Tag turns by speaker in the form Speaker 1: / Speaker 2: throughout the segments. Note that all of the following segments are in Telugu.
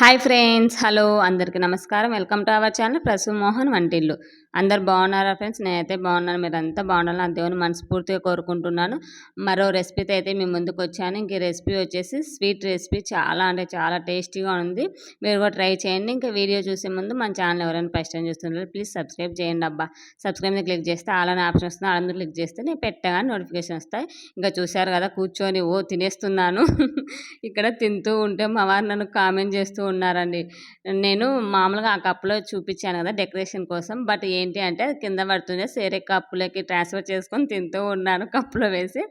Speaker 1: హాయ్ ఫ్రెండ్స్ హలో అందరికీ నమస్కారం. Welcome to our channel Prasu Mohan వంటిల్లు. అందరు బాగున్నారా ఫ్రెండ్స్ నేనైతే బాగున్నాను. మీరంతా అంతా బాగున్నాను నా దేవుని మనస్ఫూర్తిగా కోరుకుంటున్నాను. మరో రెసిపీతో అయితే మీ ముందుకు వచ్చాను. ఇంక రెసిపీ వచ్చేసి స్వీట్ రెసిపీ చాలా అంటే చాలా టేస్టీగా ఉంది. మీరు కూడా ట్రై చేయండి. ఇంకా వీడియో చూసే ముందు మన ఛానల్ ఎవరైనా ఫస్ట్ టైం చూస్తున్నారు ప్లీజ్ సబ్స్క్రైబ్ చేయండి అబ్బా. సబ్స్క్రైబ్ క్లిక్ చేస్తే అలానే ఆప్షన్ వస్తుంది. అలాంటి క్లిక్ చేస్తే నేను పెట్టగానే నోటిఫికేషన్ వస్తాయి. ఇంకా చూశారు కదా కూర్చొని ఓ తినేస్తున్నాను. ఇక్కడ తింటూ ఉంటే మా వారు నన్ను కామెంట్ చేస్తూ ఉన్నారండి. నేను మామూలుగా ఆ కప్పులో చూపించాను కదా డెకరేషన్ కోసం. బట్ ఏంటి అంటే అది కింద పడుతుంది సేరే కప్పులకి ట్రాన్స్ఫర్ చేసుకొని తింటూ ఉన్నాను. కప్పులో వేసి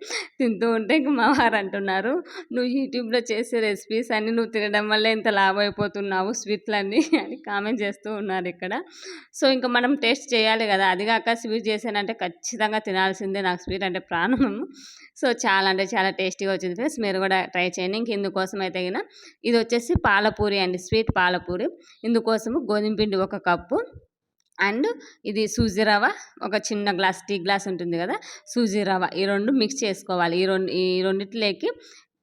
Speaker 1: తింటూ ఉంటే ఇంక మా వారు అంటున్నారు నువ్వు యూట్యూబ్లో చేసే రెసిపీస్ అన్ని నువ్వు తినడం వల్ల ఇంత లాభం అయిపోతున్నావు స్వీట్లన్నీ అని కామెంట్ చేస్తూ ఉన్నారు ఇక్కడ. సో ఇంకా మనం టేస్ట్ చేయాలి కదా. అది కాక స్వీట్ చేశానంటే ఖచ్చితంగా తినాల్సిందే నాకు స్వీట్ అంటే ప్రాణం. సో చాలా అంటే చాలా టేస్టీగా వచ్చింది ఫ్రెండ్స్. మీరు కూడా ట్రై చేయండి. ఇంక ఇందుకోసం అయితే ఇది వచ్చేసి పాలపూరి అండి. స్వీట్ పాలపూరి ఇందుకోసము గోధుమ పిండి ఒక కప్పు. అండ్ ఇది సూజీ రవ్వ. ఒక చిన్న గ్లాస్ టీ గ్లాస్ ఉంటుంది కదా? సూజీ రవ్వ. ఈ రెండు మిక్స్ చేసుకోవాలి. ఈ రెండు ఈ రెండిట్లోకి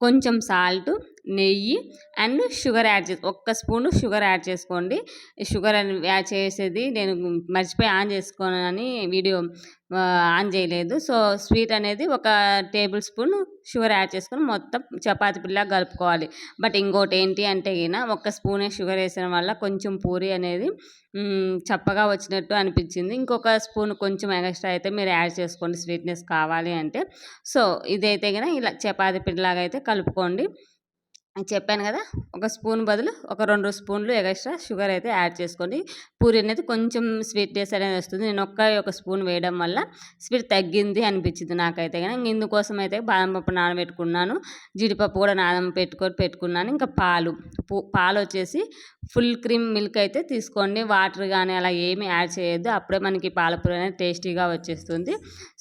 Speaker 1: కొంచెం సాల్ట్ నెయ్యి అండ్ షుగర్ యాడ్ చేసి ఒక్క స్పూను షుగర్ యాడ్ చేసుకోండి. షుగర్ యాడ్ చేసేది నేను మర్చిపోయి ఆన్ చేసుకోనని వీడియో ఆన్ చేయలేదు. సో స్వీట్ అనేది ఒక టేబుల్ స్పూన్ షుగర్ యాడ్ చేసుకొని మొత్తం చపాతి పిల్ల కలుపుకోవాలి. బట్ ఇంకోటి ఏంటి అంటే గిన ఒక్క స్పూనే షుగర్ వేసిన వల్ల కొంచెం పూరి అనేది చప్పగా వచ్చినట్టు అనిపించింది. ఇంకొక స్పూన్ కొంచెం ఎక్స్ట్రా అయితే మీరు యాడ్ చేసుకోండి. స్వీట్నెస్ కావాలి అంటే. సో ఇదైతే గిన ఇలా చపాతి పిల్లలాగా అయితే కలుపుకోండి. చెప్పాను కదా ఒక స్పూన్ బదులు ఒక రెండు స్పూన్లు ఎక్స్ట్రా షుగర్ అయితే యాడ్ చేసుకోండి. పూరి అనేది కొంచెం స్వీట్నెస్ అనేది వస్తుంది. నేను ఒక్క ఒక స్పూన్ వేయడం వల్ల స్వీట్ తగ్గింది అనిపించింది నాకైతే కానీ. ఇందుకోసం అయితే బాదం పప్పు నానబెట్టుకున్నాను. జీడిపప్పు కూడా నానం పెట్టుకొని పెట్టుకున్నాను. ఇంకా పాలు పాలు వచ్చేసి ఫుల్ క్రీమ్ మిల్క్ అయితే తీసుకోండి. వాటర్ కానీ అలా ఏమీ యాడ్ చేయొద్దు. అప్పుడే మనకి పాలపూరి అనేది టేస్టీగా వచ్చేస్తుంది.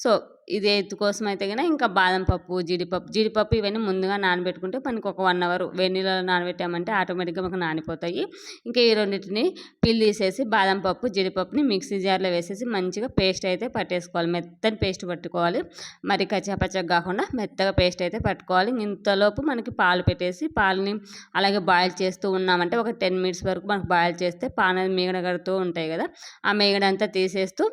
Speaker 1: సో ఇది ఎత్తు కోసం అయితే కనుక ఇంకా బాదం పప్పు జీడిపప్పు జీడిపప్పు ఇవన్నీ ముందుగా నానబెట్టుకుంటే మనకి ఒక వన్ అవర్ వెన్నీళ్ళలో నానబెట్టామంటే ఆటోమేటిక్గా మనకు నానిపోతాయి. ఇంకా ఈ రెండింటిని పిల్లి తీసేసి బాదం పప్పు జీడిపప్పుని మిక్సీ జార్లో వేసేసి మంచిగా పేస్ట్ అయితే పట్టేసుకోవాలి. మెత్తని పేస్ట్ పట్టుకోవాలి. మరి కచ్చాపచ్చగా కాకుండా మెత్తగా పేస్ట్ అయితే పట్టుకోవాలి. ఇంతలోపు మనకి పాలు పెట్టేసి పాలని అలాగే బాయిల్ చేస్తూ ఉన్నామంటే ఒక టెన్ మినిట్స్ వరకు మనకు బాయిల్ చేస్తే పాన మీగడ కడుతూ ఉంటాయి కదా. ఆ మీగడ అంతా తీసేస్తూ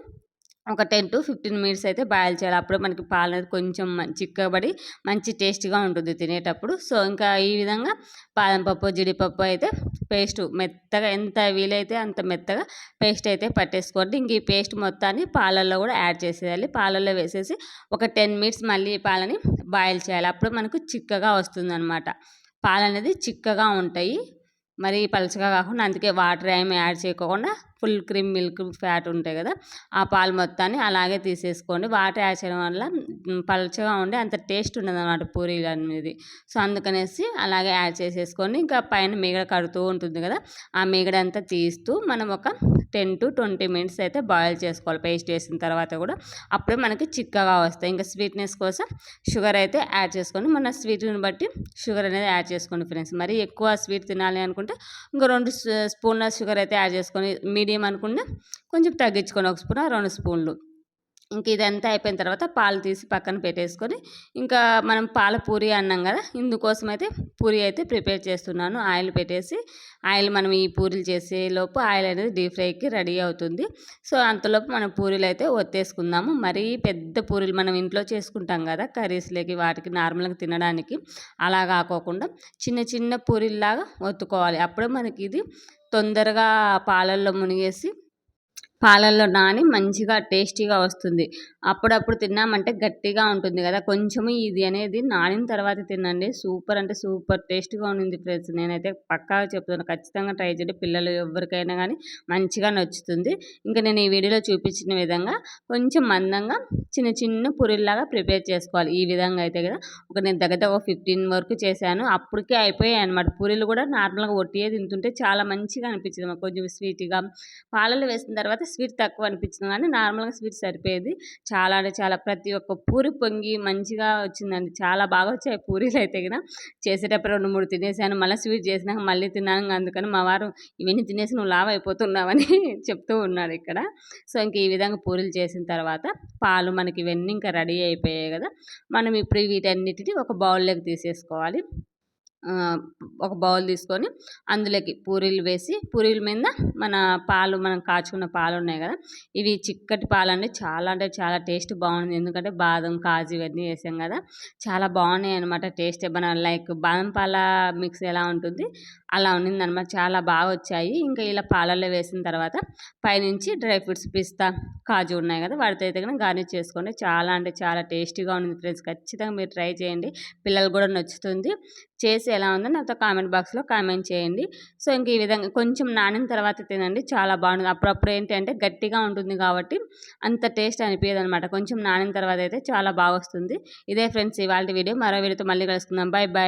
Speaker 1: ఒక టెన్ టు ఫిఫ్టీన్ మినిట్స్ అయితే బాయిల్ చేయాలి. అప్పుడు మనకి పాలు అనేది కొంచెం చిక్కబడి మంచి టేస్ట్గా ఉంటుంది తినేటప్పుడు. సో ఇంకా ఈ విధంగా బాదం పప్పు జీడిపప్పు అయితే పేస్ట్ మెత్తగా ఎంత వీలైతే అంత మెత్తగా పేస్ట్ అయితే పట్టేసుకోండి. ఇంక ఈ పేస్ట్ మొత్తాన్ని పాలల్లో కూడా యాడ్ చేసేయాలి. పాలల్లో వేసేసి ఒక టెన్ మినిట్స్ మళ్ళీ పాలని బాయిల్ చేయాలి. అప్పుడు మనకు చిక్కగా వస్తుంది అనమాట పాలు అనేది చిక్కగా ఉంటాయి. మరి పలచగా కాకుండా అందుకే వాటర్ ఏమి యాడ్ చేయకుండా ఫుల్ క్రీమ్ మిల్క్ ఫ్యాట్ ఉంటాయి కదా ఆ పాలు మొత్తాన్ని అలాగే తీసేసుకోండి. వాటర్ యాడ్ చేయడం వల్ల పలుచగా ఉండి అంత టేస్ట్ ఉండదు అనమాట పూరీలు అనేది. సో అందుకనేసి అలాగే యాడ్ చేసేసుకొని ఇంకా పైన మీగడ కడుతూ ఉంటుంది కదా ఆ మీగడ అంతా తీస్తూ మనం ఒక టెన్ టు ట్వంటీ మినిట్స్ అయితే బాయిల్ చేసుకోవాలి. పేస్ట్ వేసిన తర్వాత కూడా అప్పుడే మనకి చిక్కగా వస్తాయి. ఇంకా స్వీట్నెస్ కోసం షుగర్ అయితే యాడ్ చేసుకొని మన స్వీట్ని బట్టి షుగర్ అనేది యాడ్ చేసుకోండి ఫ్రెండ్స్. మరి ఎక్కువ స్వీట్ తినాలి అనుకుంటే ఇంకో రెండు స్పూన్ల షుగర్ అయితే యాడ్ చేసుకొని మీడియం అనుకుంటే కొంచెం తగ్గించుకొని ఒక స్పూన్ రెండు స్పూన్లు. ఇంక ఇదంతా అయిపోయిన తర్వాత పాలు తీసి పక్కన పెట్టేసుకొని ఇంకా మనం పాల పూరి అన్నాం కదా ఇందుకోసం అయితే పూరి అయితే ప్రిపేర్ చేస్తున్నాను. ఆయిల్ పెట్టేసి ఆయిల్ మనం ఈ పూరీలు చేసే లోపు ఆయిల్ అనేది డీప్ ఫ్రైకి రెడీ అవుతుంది. సో అంతలోపు మనం పూరీలు అయితే ఒత్తేసుకుందాము. మరీ పెద్ద పూరీలు మనం ఇంట్లో చేసుకుంటాం కదా కర్రీస్లోకి వాటికి నార్మల్గా తినడానికి. అలా కాకోకుండా చిన్న చిన్న పూరీలాగా ఒత్తుకోవాలి. అప్పుడే మనకి ఇది తొందరగా పాలల్లో మునిగేసి పాలల్లో నాని మంచిగా టేస్టీగా వస్తుంది. అప్పుడప్పుడు తిన్నామంటే గట్టిగా ఉంటుంది కదా. కొంచెము ఇది అనేది నానిన తర్వాత తినండి. సూపర్ అంటే సూపర్ టేస్ట్గా ఉంది ఫ్రెండ్స్. నేనైతే పక్కాగా చెప్తున్నాను ఖచ్చితంగా ట్రై చేయండి. పిల్లలు ఎవరికైనా కానీ మంచిగా నచ్చుతుంది. ఇంకా నేను ఈ వీడియోలో చూపించిన విధంగా కొంచెం మందంగా చిన్న చిన్న పురిల్లాగా ప్రిపేర్ చేసుకోవాలి. ఈ విధంగా అయితే కదా. ఒక నేను దగ్గర ఒక ఫిఫ్టీన్ వరకు చేశాను. అప్పటికే అయిపోయాయి అనమాట పూరీలు కూడా నార్మల్గా ఒట్టియే తింటుంటే చాలా మంచిగా అనిపించింది. కొంచెం స్వీట్గా పాలలు వేసిన తర్వాత స్వీట్ తక్కువ అనిపించింది కానీ నార్మల్గా స్వీట్ సరిపోయేది. చాలా అంటే చాలా ప్రతి ఒక్క పూరి పొంగి మంచిగా వచ్చిందండి. చాలా బాగా వచ్చాయి పూరీలు అయితే కదా చేసేటప్పుడు రెండు మూడు తినేసాను. మళ్ళీ స్వీట్ చేసినాక మళ్ళీ తిన్నాను అందుకని మా వారు ఇవన్నీ తినేసి నువ్వు లావ్ అయిపోతున్నావని చెప్తూ ఉన్నాడు ఇక్కడ. సో ఇంక ఈ విధంగా పూరీలు చేసిన తర్వాత పాలు మనకి ఇవన్నీ ఇంకా రెడీ అయిపోయాయి కదా మనం ఇప్పుడు వీటన్నిటిని ఒక బౌల్లోకి తీసేసుకోవాలి. ఒక బౌల్ తీసుకొని అందులోకి పూరీలు వేసి పూరీల మీద మన పాలు మనం కాచుకున్న పాలు ఉన్నాయి కదా ఇవి చిక్కటి పాలు అంటే చాలా అంటే చాలా టేస్ట్ బాగుంది. ఎందుకంటే బాదం కాజు ఇవన్నీ వేసాం కదా చాలా బాగున్నాయి అనమాట టేస్ట్. మన లైక్ బాదం పాల మిక్స్ ఎలా ఉంటుంది అలా ఉండింది అనమాట చాలా బాగా వచ్చాయి. ఇంకా ఇలా పాలల్లో వేసిన తర్వాత పైనుంచి డ్రై ఫ్రూట్స్ పిస్తా కాజు ఉన్నాయి కదా వాటితో అయితే కనుక గార్నిష్ చేసుకోండి. చాలా అంటే చాలా టేస్టీగా ఉంది ఫ్రెండ్స్. ఖచ్చితంగా మీరు ట్రై చేయండి. పిల్లలు కూడా నచ్చుతుంది. చేసి ఎలా ఉందో నాతో కామెంట్ బాక్స్లో కామెంట్ చేయండి. సో ఇంక ఈ విధంగా కొంచెం నానిన తర్వాత తినండి. చాలా బాగుంటుంది. అప్పుడప్పుడు ఏంటి అంటే గట్టిగా ఉంటుంది కాబట్టి అంత టేస్ట్ అనిపించదు అనమాట కొంచెం నానిన తర్వాత అయితే చాలా బాగా వస్తుంది. ఇదే ఫ్రెండ్స్ ఇవాళ వీడియో. మరో వీడియోతో మళ్ళీ కలుసుకుందాం. Bye bye